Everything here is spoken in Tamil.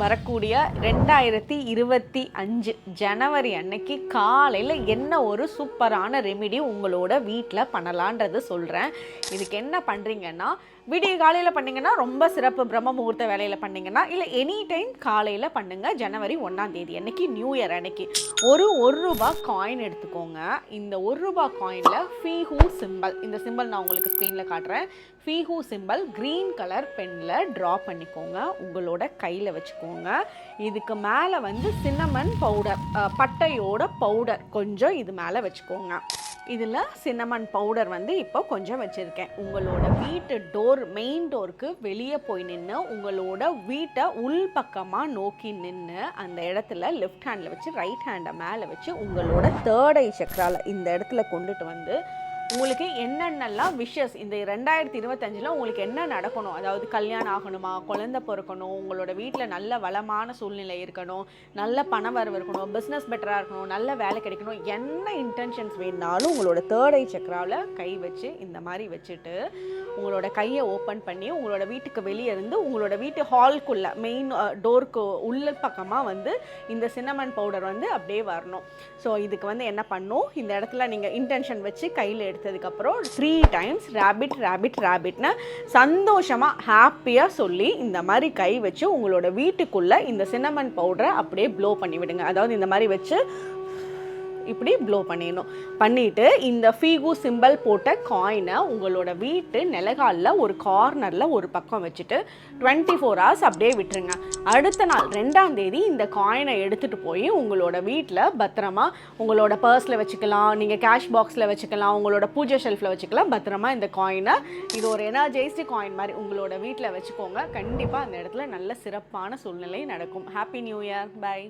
வரக்கூடிய ரெண்டாயிரத்தி இருபத்தி அஞ்சு ஜனவரி அன்னைக்கு காலையில் என்ன ஒரு சூப்பரான ரெமிடி உங்களோட வீட்டில் பண்ணலான்றது சொல்கிறேன் இதுக்கு என்ன பண்ணுறீங்கன்னா விடிய காலையில் பண்ணீங்கன்னா ரொம்ப சிறப்பு பிரம்ம முகூர்த்த வேலையில் பண்ணீங்கன்னா இல்லை எனி டைம் காலையில் பண்ணுங்கள் ஜனவரி ஒன்றாம் தேதி அன்னைக்கு நியூ இயர் அன்னைக்கு. ஒரு ஒரு ரூபா காயின் எடுத்துக்கோங்க. இந்த ஒரு ரூபா காயினில் ஃபீஹூ சிம்பல் இந்த சிம்பல் நான் உங்களுக்கு ஸ்க்ரீனில் காட்டுறேன். ஃபீஹூ சிம்பல் க்ரீன் கலர் பெனில் ட்ரா பண்ணிக்கோங்க. உங்களோட கையில் வச்சுக்கோங்க. இதுக்கு மேலே வந்து சின்னமன் பவுடர் பட்டையோட பவுடர் கொஞ்சம் இது மேலே வச்சுக்கோங்க. இதில் சின்னமன் பவுடர் வந்து இப்போ கொஞ்சம் வச்சுருக்கேன். உங்களோட வீட்டு டோர் மெயின் டோருக்கு வெளியே போய் நின்று உங்களோட வீட்டை உள் பக்கமாக நோக்கி நின்று அந்த இடத்துல லெஃப்ட் ஹேண்டில் வச்சு ரைட் ஹேண்டை மேலே வச்சு உங்களோட தேர்ட் ஐ சக்கரால் இந்த இடத்துல கொண்டுட்டு வந்து உங்களுக்கு என்னென்னலாம் விஷஸ் இந்த ரெண்டாயிரத்தி இருபத்தஞ்சில் உங்களுக்கு என்ன நடக்கணும்? அதாவது கல்யாணம் ஆகணுமா? குழந்த பிறக்கணும்? உங்களோட வீட்டில் நல்ல வளமான சூழ்நிலை இருக்கணும். நல்ல பண வரவு இருக்கணும். பிஸ்னஸ் பெட்டராக இருக்கணும். நல்ல வேலை கிடைக்கணும். என்ன இன்டென்ஷன்ஸ் வேணுனாலும் உங்களோட தேர்ட் ஐ சக்கராவில் கை வச்சு இந்த மாதிரி வச்சுட்டு உங்களோட கையை ஓப்பன் பண்ணி உங்களோட வீட்டுக்கு வெளியே இருந்து உங்களோட வீட்டு ஹால்குள்ளே மெயின் டோருக்கு உள்ள பக்கமாக வந்து இந்த சின்னமன் பவுடர் வந்து அப்படியே வரணும். ஸோ இதுக்கு வந்து என்ன பண்ணும்? இந்த இடத்துல நீங்கள் இன்டென்ஷன் வச்சு கையில் எடுத்ததுக்கப்புறம் த்ரீ டைம்ஸ் ரேபிட் ரேபிட் ரேபிட்னு சந்தோஷமாக ஹாப்பியாக சொல்லி இந்த மாதிரி கை வச்சு உங்களோட வீட்டுக்குள்ளே இந்த சின்னமன் பவுடரை அப்படியே ப்ளோ பண்ணிவிடுங்க. அதாவது இந்த மாதிரி வச்சு இப்படி ப்ளோ பண்ணிடணும். பண்ணிவிட்டு இந்த ஃபீகு சிம்பல் போட்ட காயினை உங்களோட வீட்டு நிலகாலில் ஒரு கார்னரில் ஒரு பக்கம் வச்சுட்டு டுவெண்ட்டி ஃபோர் ஹவர்ஸ் அப்படியே விட்டுருங்க. அடுத்த நாள் ரெண்டாம் தேதி இந்த காயினை எடுத்துகிட்டு போய் உங்களோட வீட்டில் பத்திரமா உங்களோட பர்ஸில் வச்சுக்கலாம் நீங்கள் கேஷ் பாக்ஸில் வச்சுக்கலாம் உங்களோட பூஜை ஷெல்ஃபில் வச்சுக்கலாம் பத்திரமா இந்த காயினை இது ஒரு எனர்ஜைஸ்டு காயின் மாதிரி உங்களோட வீட்டில் வச்சுக்கோங்க. கண்டிப்பாக அந்த இடத்துல நல்ல சிறப்பான சூழ்நிலை நடக்கும். Happy new year by